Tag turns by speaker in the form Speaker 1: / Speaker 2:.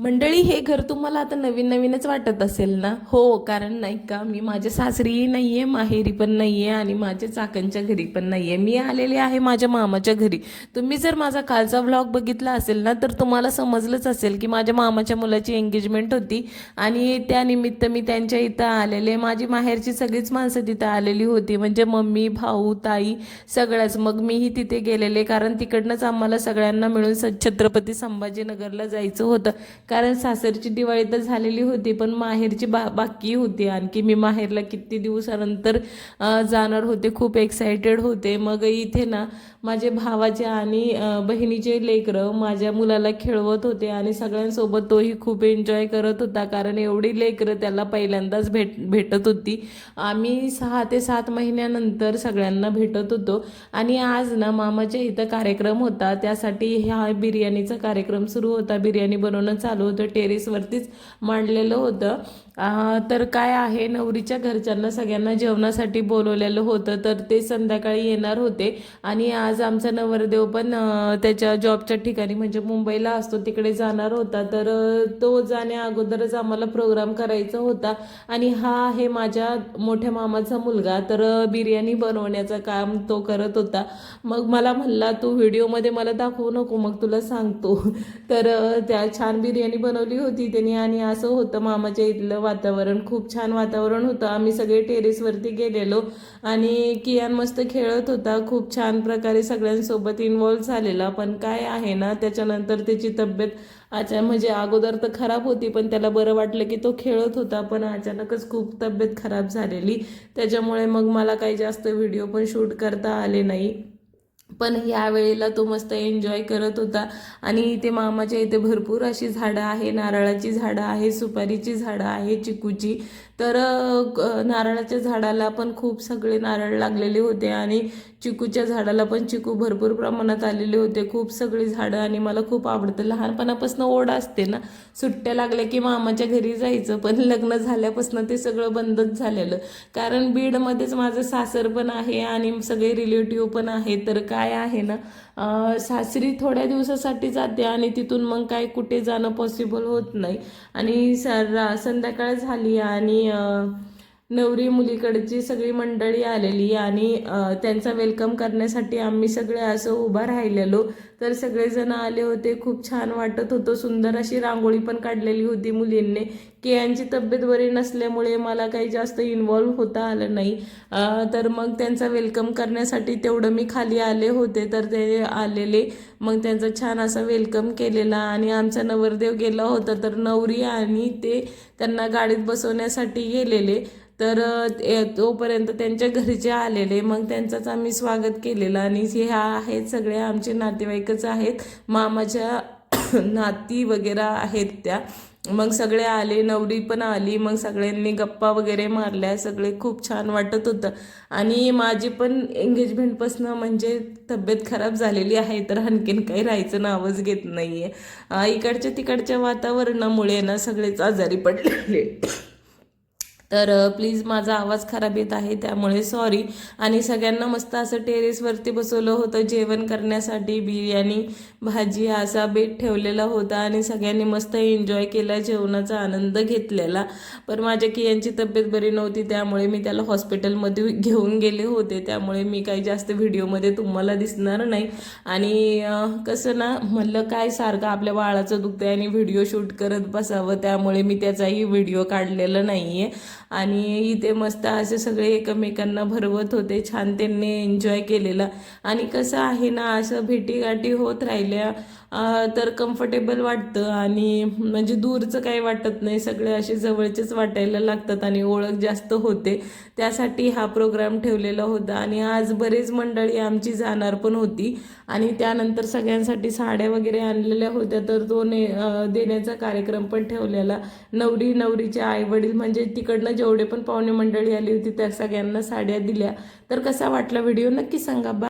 Speaker 1: मंडळी हे घर तुम्हाला आता नवीन नवीनच वाटत असेल ना? हो कारण नाही का मी माझ्या सासरीही नाही आहे माहेरी पण नाही आहे आणि माझ्या चाकणच्या घरी पण नाही आहे मी आलेले आहे माझ्या मामाच्या घरी. तुम्ही जर माझा कालचा व्लॉग बघितला असेल ना तर तुम्हाला समजलंच असेल की माझ्या मामाच्या मुलाची एंगेजमेंट होती आणि त्यानिमित्त मी त्यांच्या इथं आलेले. माझी माहेरची सगळीच माणसं तिथं आलेली होती. म्हणजे मम्मी भाऊ ताई सगळ्याच. मग मीही तिथे गेलेले कारण तिकडनंच आम्हाला सगळ्यांना मिळून स- छत्रपती संभाजीनगरला जायचं होतं. कारण सासरची दिवाळी तर झालेली होती पण माहेरची बा बाकी होती आणखी. मी माहेरला किती दिवसानंतर जाणार होते खूप एक्सायटेड होते. मग इथे ना माझे भावाचे आणि बहिणीचे लेकरं माझ्या मुलाला खेळवत होते आणि सगळ्यांसोबत तोही खूप एन्जॉय करत होता. कारण एवढी लेकरं त्याला पहिल्यांदाच भेट भेटत होती. आम्ही सहा ते सात महिन्यानंतर सगळ्यांना भेटत होतो. आणि आज ना मामाच्या इथं कार्यक्रम होता. त्यासाठी ह्या बिर्याणीचा कार्यक्रम सुरू होता. बिर्याणी बनवणं चालू होतं टेरेसवरतीच मांडलेलं होतं. तर काय आहे नवरीच्या घरच्यांना सगळ्यांना जेवणासाठी बोलवलेलं होतं तर ते संध्याकाळी येणार होते. आणि आज आमचा नवरदेव पण त्याच्या जॉबच्या ठिकाणी म्हणजे मुंबईला असतो तिकडे जाणार होता. तर तो जाण्या अगोदरच आम्हाला प्रोग्राम करायचा होता. आणि हा आहे माझ्या मोठ्या मामाचा मुलगा. तर बिर्याणी बनवण्याचं काम तो करत होता. मग मला म्हणला तू व्हिडिओमध्ये मला दाखवू नको मग तुला सांगतो. तर त्या छान बिर्याणी बनवली होती. त्यांनी आणि असं होतं मामाच्या इथलं वातावरण खूप छान वातावरण होतं. आम्ही सगळे टेरेसवरती गेलेलो आणि कियान मस्त खेळत होता. खूप छान प्रकारे सगळ्यांसोबत इन्वॉल्व्ह झालेला. पण काय आहे ना त्याच्यानंतर त्याची तब्येत अच्छा म्हणजे अगोदर तर खराब होती पण त्याला बरं वाटलं की तो खेळत होता. पण अचानकच खूप तब्येत खराब झालेली. त्याच्यामुळे मग मला काही जास्त व्हिडिओ पण शूट करता आले नाही. पण ह्या वेळेला तो मस्त एन्जॉय करत होता. आणि इथे मामाच्या इथे भरपूर अशी झाडं आहे. नारळाची झाडं आहे सुपारीची झाडं आहे चिकूची. तर नारळाच्या झाडाला पण खूप सगळे नारळ लागलेले होते. आणि चिकूच्या झाडाला पण चिकू भरपूर प्रमाणात आलेले होते. खूप सगळी झाडं आणि मला खूप आवडतं. लहानपणापासून ओढ असते ना. सुट्ट्या लागल्या की मामाच्या घरी जायचं पण लग्न झाल्यापासून ते सगळं बंदच झालेलं. कारण बीडमध्येच माझं सासर पण आहे आणि सगळे रिलेटिव्ह पण आहे. तर काय आहे ना सासरी थोड्या दिवसासाठी जाते आणि तिथून मग काय कुठे जाणं पॉसिबल होत नाही. आणि स संध्याकाळ झाली आणि नवरी मुलीकडची सगळी मंडळी आलेली आणि त्यांचा वेलकम करण्यासाठी आम्ही सगळे असं उभा राहिलेलो. तर सगळेजण आले होते खूप छान वाटत होतं. सुंदर अशी रांगोळी पण काढलेली होती मुलींनी. केयांची तब्येत बरी नसल्यामुळे मला काही जास्त इन्वॉल्व्ह होता आलं नाही. तर मग त्यांचा वेलकम करण्यासाठी तेवढं मी खाली आले होते तर ते आलेले. मग त्यांचा छान असा वेलकम केलेला आणि आमचा नवरदेव गेला होता तर नवरी आणि ते त्यांना गाडीत बसवण्यासाठी गेलेले. तर तोपर्यंत त्यांच्या घरचे आलेले. मग त्यांचाच आम्ही स्वागत केलेलं आणि हे ह्या आहेत सगळ्या आमचे नातेवाईकच आहेत. मामाच्या नाती वगैरे आहेत त्या. मग सगळे आले नवरी पण आली. मग सगळ्यांनी गप्पा वगैरे मारल्या. सगळे खूप छान वाटत होतं. आणि माझी पण एंगेजमेंटपासनं म्हणजे तब्येत खराब झालेली आहे तर आणखीन काही राहायचं नावच घेत नाही आहे इकडच्या तिकडच्या वातावरणामुळे ना सगळेच आजारी पडलेले. तर प्लीज माझा आवाज खराब येत आहे त्यामुळे सॉरी आणि सगळ्यांना मस्त असं टेरेसवरती बसवलं होतं जेवण करण्यासाठी. बिर्याणी भाजी असा बेट ठेवलेला होता आणि सगळ्यांनी मस्त एन्जॉय केला जेवणाचा आनंद घेतलेला. पण माझ्या कियांची तब्येत बरी नव्हती त्यामुळे मी त्याला हॉस्पिटलमध्ये घेऊन गेले होते. त्यामुळे मी काही जास्त व्हिडिओमध्ये तुम्हाला दिसणार नाही. आणि कसं ना म्हणलं काय सारखं आपल्या बाळाचं दुखतंय आणि व्हिडिओ शूट करत बसावं त्यामुळे मी त्याचाही व्हिडिओ काढलेला नाही आहे आणि इथे मस्त असे सगळे एकमेकांना भरवत होते छान त्यांनी एन्जॉय केलेला. आणि कसं आहे ना असं भेटीगाठी होत राहिल्या. तर कम्फर्टेबल वाटतं आणि म्हणजे दूरचं काही वाटत नाही. सगळे असे जवळचेच वाटायला लागतात आणि ओळख जास्त होते. त्यासाठी हा प्रोग्राम ठेवलेला होता आणि आज बरेच मंडळी आमची जाणार पण होती. आणि त्यानंतर सगळ्यांसाठी साड्या वगैरे आणलेल्या होत्या तर तो ने देण्याचा कार्यक्रम पण ठेवलेला. नवरी नवरीचे आई वडील म्हणजे तिकडनं जेवढे पण पाहुणे मंडळी आली होती त्या सगळ्यांना साड्या दिल्या. तर कसा वाटला व्हिडिओ? नक्की सांगा. बा